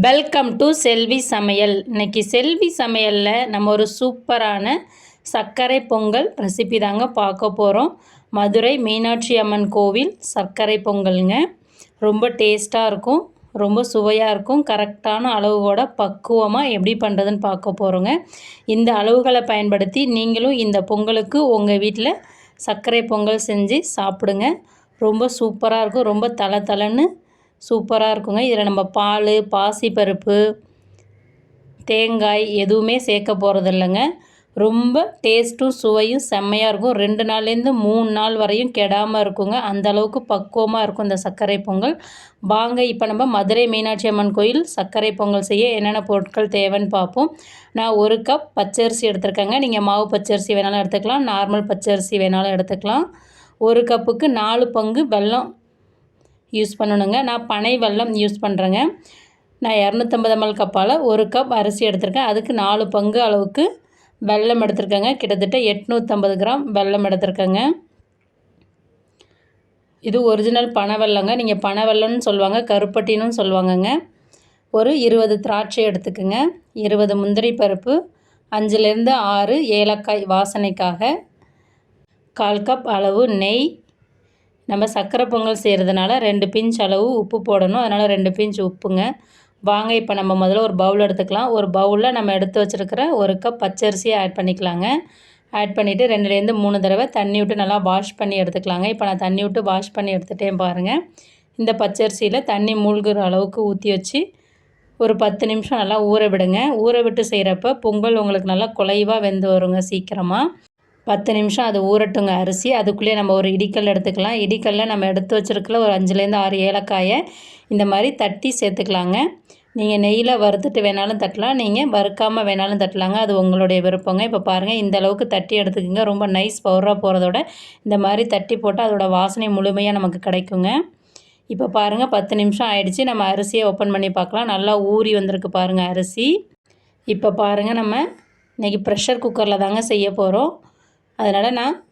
Welcome to செல்வி சமையல் இன்னைக்கு செல்வி சமையலில் நம்ம ஒரு சூப்பரான சர்க்கரை பொங்கல் ரெசிபி தாங்க பார்க்க போகிறோம் மதுரை மீனாட்சி அம்மன் கோவில் சர்க்கரை பொங்கலுங்க. ரொம்ப டேஸ்ட்டாக இருக்கும். ரொம்ப சுவையாக இருக்கும். கரெக்டான அளவோட பக்குவமாக எப்படி பண்ணுறதுன்னு பார்க்க போகிறோங்க இந்த அளவுகளை பயன்படுத்தி நீங்களும் இந்த பொங்கலுக்கு உங்கள் வீட்டில் சர்க்கரை பொங்கல் செஞ்சு சாப்பிடுங்க. ரொம்ப சூப்பராக இருக்கும். ரொம்ப தலை தலைன்னு சூப்பராக இருக்குங்க. இதில் நம்ம பால் பாசிப்பருப்பு தேங்காய் எதுவுமே சேர்க்க போகிறது இல்லைங்க ரொம்ப டேஸ்ட்டும் சுவையும் செம்மையாக இருக்கும். ரெண்டு நாள்லேருந்து மூணு நாள் வரையும் கெடாமல் இருக்குங்க. அந்த அளவுக்கு பக்குவமாக இருக்கும் இந்த சர்க்கரை பொங்கல். வாங்க இப்போ நம்ம மதுரை மீனாட்சி அம்மன் கோயில் சர்க்கரை பொங்கல் செய்ய என்னென்ன பொருட்கள் தேவைன்னு பார்ப்போம் நான் ஒரு கப் பச்சரிசி எடுத்துருக்கேங்க. நீங்கள் மாவு பச்சரிசி வேணாலும் எடுத்துக்கலாம். நார்மல் பச்சரிசி வேணாலும் எடுத்துக்கலாம். ஒரு கப்புக்கு நாலு பங்கு வெல்லம் யூஸ் பண்ணணுங்க. நான் பனை வெல்லம் யூஸ் பண்ணுறேங்க நான் இரநூத்தம்பது எம்எல் கப்பால் ஒரு கப் அரிசி எடுத்திருக்கேன். அதுக்கு நாலு பங்கு அளவுக்கு வெல்லம் எடுத்திருக்கேங்க. கிட்டத்தட்ட எட்நூற்றம்பது கிராம் வெல்லம் எடுத்திருக்கேங்க. இது ஒரிஜினல் பனை வெல்லங்க. நீங்கள் பனை வெல்லம்னு சொல்லுவாங்க. கருப்பட்டின்னு சொல்லுவாங்கங்க. ஒரு இருபது திராட்சை எடுத்துக்கோங்க. இருபது முந்திரி பருப்பு அஞ்சுலேருந்து ஆறு ஏலக்காய் வாசனைக்காக கால் கப் அளவு நெய் நம்ம சர்க்கரை பொங்கல் செய்கிறதுனால ரெண்டு பிஞ்ச் அளவு உப்பு போடணும். அதனால் ரெண்டு பிஞ்ச் உப்புங்க. வாங்க இப்போ நம்ம முதல்ல ஒரு பவுல் எடுத்துக்கலாம். ஒரு பவுலில் நம்ம எடுத்து வச்சுருக்கிற ஒரு கப் பச்சரிசியை ஆட் பண்ணிக்கலாங்க. ஆட் பண்ணிவிட்டு ரெண்டுலேருந்து மூணு தடவை தண்ணி விட்டு நல்லா வாஷ் பண்ணி எடுத்துக்கலாங்க. இப்போ நான் தண்ணி விட்டு வாஷ் பண்ணி எடுத்துகிட்டேன் பாருங்கள் இந்த பச்சரிசியில் தண்ணி மூழ்கிற அளவுக்கு ஊற்றி வச்சு ஒரு பத்து நிமிஷம் நல்லா ஊற விடுங்க. ஊற விட்டு செய்கிறப்ப பொங்கல் உங்களுக்கு நல்லா குலைவாக வெந்து வருங்க சீக்கிரமாக பத்து நிமிஷம் அது ஊறட்டுங்க அரிசி. அதுக்குள்ளேயே நம்ம ஒரு இடிக்கல் எடுத்துக்கலாம். இடிக்கல்ல நம்ம எடுத்து வச்சுருக்கல ஒரு அஞ்சுலேருந்து ஆறு ஏலக்காயை இந்த மாதிரி தட்டி சேர்த்துக்கலாங்க. நீங்கள் நெய்யில் வறுத்துட்டு வேணாலும் தட்டலாம். நீங்கள் வறுக்காமல் வேணாலும் தட்டலாங்க. அது உங்களுடைய விருப்பங்க. இப்போ பாருங்கள் இந்த அளவுக்கு தட்டி எடுத்துக்கோங்க. ரொம்ப நைஸ் பவுடராக போகிறதோட இந்த மாதிரி தட்டி போட்டால் அதோட வாசனை முழுமையாக நமக்கு கிடைக்குங்க. இப்போ பாருங்கள் பத்து நிமிஷம் ஆயிடுச்சு. நம்ம அரிசியை ஓப்பன் பண்ணி பார்க்கலாம். நல்லா ஊறி வந்திருக்கு பாருங்கள் அரிசி. இப்போ பாருங்கள் நம்ம இன்றைக்கி ப்ரெஷர் குக்கரில் தாங்க செய்ய போகிறோம் அதனால் நான்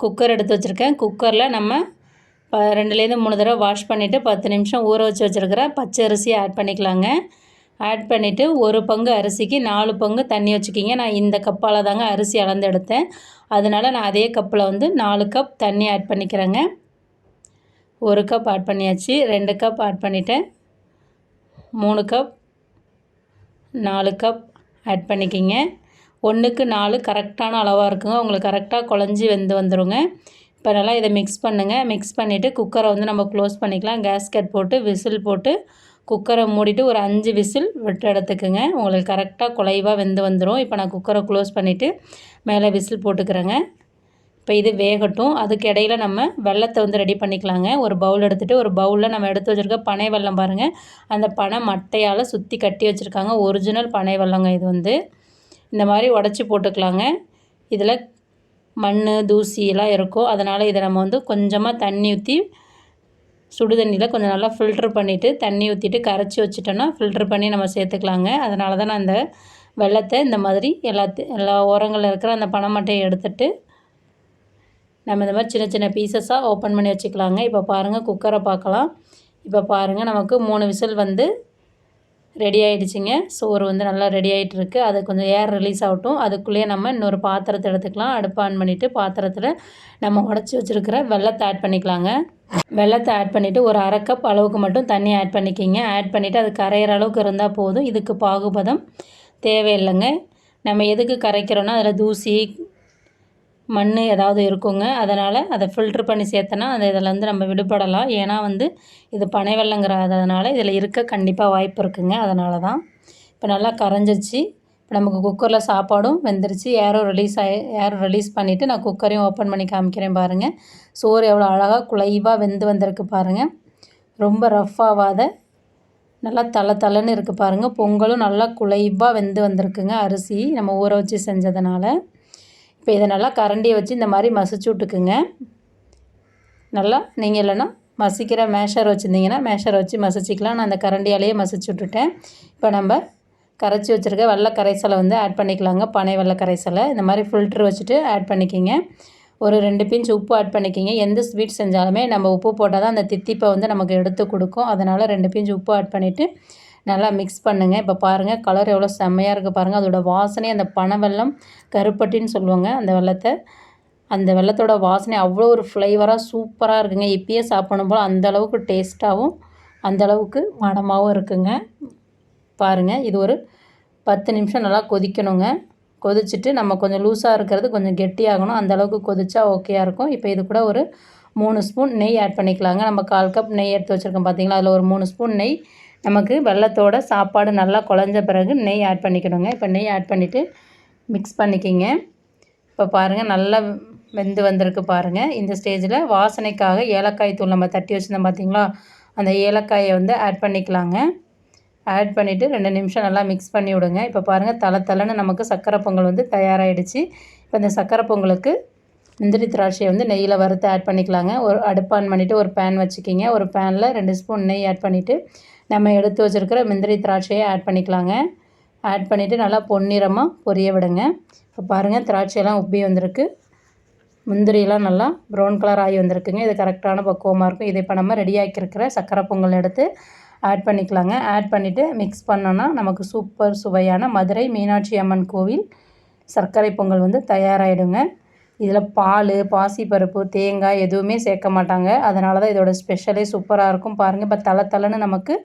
குக்கர் எடுத்து வச்சுருக்கேன். குக்கரில் நம்ம ப ரெண்டுலேருந்து மூணு தடவை வாஷ் பண்ணிவிட்டு பத்து நிமிஷம் ஊற வச்சு வச்சுருக்கிற பச்சை அரிசியை ஆட் பண்ணிக்கலாங்க. ஆட் பண்ணிவிட்டு ஒரு பங்கு அரிசிக்கு நாலு பங்கு தண்ணி வச்சுக்கிங்க. நான் இந்த கப்பால் தாங்க அரிசி அளந்து எடுத்தேன். அதனால் நான் அதே கப்பில் வந்து நாலு கப் தண்ணி ஆட் பண்ணிக்கிறேங்க. ஒரு கப் ஆட் பண்ணியாச்சு. ரெண்டு கப் ஆட் பண்ணிட்டேன். மூணு கப் நாலு கப் ஆட் பண்ணிக்கிங்க. ஒன்றுக்கு நாலு கரெக்டான அளவாக இருக்குங்க. உங்களுக்கு கரெக்டாக குழஞ்சி வெந்து வந்துடுங்க இப்போ நல்லா இதை மிக்ஸ் பண்ணுங்கள் மிக்ஸ் பண்ணிவிட்டு குக்கரை வந்து நம்ம க்ளோஸ் பண்ணிக்கலாம். கேஸ்கட் போட்டு விசில் போட்டு குக்கரை மூடிட்டு ஒரு அஞ்சு விசில் விட்டு எடுத்துக்குங்க. உங்களுக்கு கரெக்டாக குலைவாக வெந்து வந்துடும் இப்போ நான் குக்கரை க்ளோஸ் பண்ணிவிட்டு மேலே விசில் போட்டுக்கிறேங்க. இப்போ இது வேகட்டும். அதுக்கு இடையில நம்ம வெள்ளத்தை வந்து ரெடி பண்ணிக்கலாங்க. ஒரு பவுல் எடுத்துகிட்டு ஒரு பவுலில் நம்ம எடுத்து வச்சுருக்க பனை வெள்ளம் பாருங்கள் அந்த பனை மட்டையால் சுற்றி கட்டி வச்சுருக்காங்க. ஒரிஜினல் பனை வெள்ளங்க இது வந்து. இந்த மாதிரி உடச்சி போட்டுக்கலாங்க. இதில் மண் தூசி எல்லாம் இருக்கும். அதனால் இதை நம்ம வந்து கொஞ்சமாக தண்ணி ஊற்றி சுடு தண்ணியில் கொஞ்சம் நல்லா ஃபில்ட்ரு பண்ணிவிட்டு தண்ணி ஊற்றிட்டு கரைச்சி வச்சுட்டோன்னா ஃபில்ட்ரு பண்ணி நம்ம சேர்த்துக்கலாங்க. அதனால தான் நான் அந்த வெள்ளத்தை இந்த மாதிரி எல்லாத்து எல்லா ஓரங்களில் இருக்கிற அந்த பனைமட்டையை எடுத்துட்டு நம்ம இந்த மாதிரி சின்ன சின்ன பீசஸாக ஓப்பன் பண்ணி வச்சுக்கலாங்க. இப்போ பாருங்கள் குக்கரை பார்க்கலாம். இப்போ பாருங்கள் நமக்கு மூணு விசில் வந்து ரெடி ஆகிடுச்சிங்க சோறு வந்து நல்லா ரெடி ஆகிட்டுருக்கு அது கொஞ்சம் ஏர் ரிலீஸ் ஆகட்டும். அதுக்குள்ளேயே நம்ம இன்னொரு பாத்திரத்தை எடுத்துக்கலாம். அடுப்பு ஆன் பண்ணிவிட்டு பாத்திரத்தில் நம்ம உடச்சி வச்சுருக்கிற வெள்ளத்தை ஆட் பண்ணிக்கலாங்க. வெள்ளத்தை ஆட் பண்ணிவிட்டு ஒரு அரை கப் அளவுக்கு மட்டும் தண்ணி ஆட் பண்ணிக்கிங்க. ஆட் பண்ணிவிட்டு அது கரையிற அளவுக்கு இருந்தால் போதும். இதுக்கு பாகுபதம் தேவையில்லைங்க. நம்ம எதுக்கு கரைக்கிறோன்னா அதில் தூசி மண் ஏதாவது இருக்குங்க. அதனால் அதை ஃபில்ட்ரு பண்ணி சேர்த்தனா அந்த இதில் வந்து நம்ம விடுபடலாம். ஏன்னா வந்து இது பனை வெள்ளங்கிறதுனால இதில் இருக்க கண்டிப்பாக வாய்ப்பு இருக்குங்க. அதனால தான் இப்போ நல்லா கரைஞ்சிச்சு இப்போ நமக்கு குக்கரில் சாப்பாடும் வெந்துருச்சு. ஏரோ ரிலீஸ் ஆகி ஏரோ ரிலீஸ் பண்ணிவிட்டு நான் குக்கரையும் ஓப்பன் பண்ணி காமிக்கிறேன் பாருங்கள் சோறு எவ்வளோ அழகாக குலைவாக வெந்து வந்திருக்கு பாருங்கள் ரொம்ப ரஃப் ஆகாத நல்லா தலை தலைன்னு இருக்குது பாருங்கள் பொங்கலும் நல்லா குலைவாக வெந்து வந்திருக்குங்க. அரிசி நம்ம ஊற வச்சு செஞ்சதுனால. இப்போ இதை நல்லா கரண்டியை வச்சு இந்த மாதிரி மசிச்சு விட்டுக்குங்க. நல்லா நீங்கள் இல்லைன்னா மசிக்கிற மேஷர் வச்சுருந்தீங்கன்னா மேஷர் வச்சு மசிச்சிக்கலாம். நான் அந்த கரண்டியாலேயே மசிச்சு விட்டுட்டேன். இப்போ நம்ம கரைச்சி வச்சுருக்க வெள்ளை கரைசலை வந்து ஆட் பண்ணிக்கலாங்க. பனை வெள்ளை கரைசலை இந்த மாதிரி ஃபில்ட்ரு வச்சுட்டு ஆட் பண்ணிக்கிங்க. ஒரு ரெண்டு பிஞ்ச் உப்பு ஆட் பண்ணிக்கிங்க. எந்த ஸ்வீட் செஞ்சாலுமே நம்ம உப்பு போட்டால் தான் அந்த தித்திப்பை வந்து நமக்கு எடுத்து கொடுக்கும். அதனால் ரெண்டு பிஞ்ச் உப்பு ஆட் பண்ணிவிட்டு நல்லா மிக்ஸ் பண்ணுங்கள் இப்போ பாருங்கள் கலர் எவ்வளோ செம்மையாக இருக்குது பாருங்கள் அதோடய வாசனை அந்த பனை வெல்லம் கருப்பட்டின்னு சொல்லுவாங்க அந்த வெல்லத்தை. அந்த வெல்லத்தோட வாசனை அவ்வளோ ஒரு ஃப்ளேவராக சூப்பராக இருக்குங்க. இப்பயே சாப்பிடணும் போல் அந்த அளவுக்கு டேஸ்ட்டாகவும் அந்தளவுக்கு மடமாகவும் இருக்குங்க. பாருங்கள் இது ஒரு பத்து நிமிஷம் நல்லா கொதிக்கணுங்க. கொதிச்சுட்டு நம்ம கொஞ்சம் லூஸாக இருக்கிறது கொஞ்சம் கெட்டியாகணும். அந்தளவுக்கு கொதிச்சா ஓகேயாக இருக்கும். இப்போ இது கூட ஒரு மூணு ஸ்பூன் நெய் ஆட் பண்ணிக்கலாங்க. நம்ம கால் கப் நெய் எடுத்து வச்சுருக்கோம் பார்த்தீங்களா அதில் ஒரு மூணு ஸ்பூன் நெய். நமக்கு வெள்ளத்தோட சாப்பாடு நல்லா குழஞ்ச பிறகு நெய் ஆட் பண்ணிக்கணுங்க. இப்போ நெய் ஆட் பண்ணிவிட்டு மிக்ஸ் பண்ணிக்கிங்க. இப்போ பாருங்கள் நல்லா வெந்து வந்திருக்கு பாருங்கள் இந்த ஸ்டேஜில் வாசனைக்காக ஏலக்காய் தூள் நம்ம தட்டி வச்சுருந்தோம் பார்த்தீங்களா அந்த ஏலக்காயை வந்து ஆட் பண்ணிக்கலாங்க. ஆட் பண்ணிவிட்டு ரெண்டு நிமிஷம் நல்லா மிக்ஸ் பண்ணி விடுங்க. இப்போ பாருங்கள் தலை தலைன்னு நமக்கு சக்கரை பொங்கல் வந்து தயாராகிடுச்சு இப்போ இந்த சக்கரை பொங்கலுக்கு முந்திரி திராட்சையை வந்து நெய்யில் வறுத்து ஆட் பண்ணிக்கலாங்க. ஒரு அடுப்பான் பண்ணிவிட்டு ஒரு பேன் வச்சுக்கிங்க. ஒரு பேனில் ரெண்டு ஸ்பூன் நெய் ஆட் பண்ணிவிட்டு நம்ம எடுத்து வச்சுருக்கிற முந்திரி திராட்சையை ஆட் பண்ணிக்கலாங்க. ஆட் பண்ணிவிட்டு நல்லா பொன்னிறமாக பொரிய விடுங்க. இப்போ பாருங்கள் திராட்சையெல்லாம் உப்பி வந்திருக்கு. முந்திரியெல்லாம் நல்லா ப்ரௌன் கலர் ஆகி வந்திருக்குங்க. இது கரெக்டான பக்குவமாக இருக்கும். இதை இப்போ நம்ம ரெடி ஆக்கியிருக்கிற சக்கரை பொங்கல் எடுத்து ஆட் பண்ணிக்கலாங்க. ஆட் பண்ணிவிட்டு மிக்ஸ் பண்ணோன்னா நமக்கு சூப்பர் சுவையான மதுரை மீனாட்சி அம்மன் கோவில் சர்க்கரை பொங்கல் வந்து தயாராகிடுங்க இதில் பால் பாசிப்பருப்பு தேங்காய் எதுவுமே சேர்க்க மாட்டாங்க. அதனால தான் இதோட ஸ்பெஷலே சூப்பராக இருக்கும். பாருங்கள் இப்போ தலை தலைன்னு நமக்கு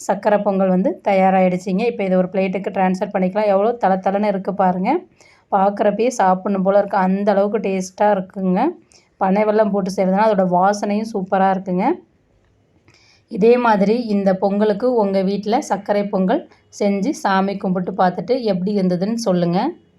சர்க்கரை பொங்கல் வந்து தயாராகிடுச்சிங்க இப்போ இதை ஒரு பிளேட்டுக்கு ட்ரான்ஸ்ஃபர் பண்ணிக்கலாம். எவ்வளோ தலை தலைன்னு இருக்குது பாருங்கள் பார்க்குறப்பயே சாப்பிட்ணும் போல் இருக்குது அந்த அளவுக்கு டேஸ்ட்டாக இருக்குங்க. பனை வெள்ளம் போட்டு செய்கிறதுனால அதோடய வாசனையும் சூப்பராக இருக்குங்க. இதே மாதிரி இந்த பொங்கலுக்கு உங்கள் வீட்டில் சர்க்கரை பொங்கல் செஞ்சு சாமி கும்பிட்டு பார்த்துட்டு எப்படி இருந்ததுன்னு சொல்லுங்கள்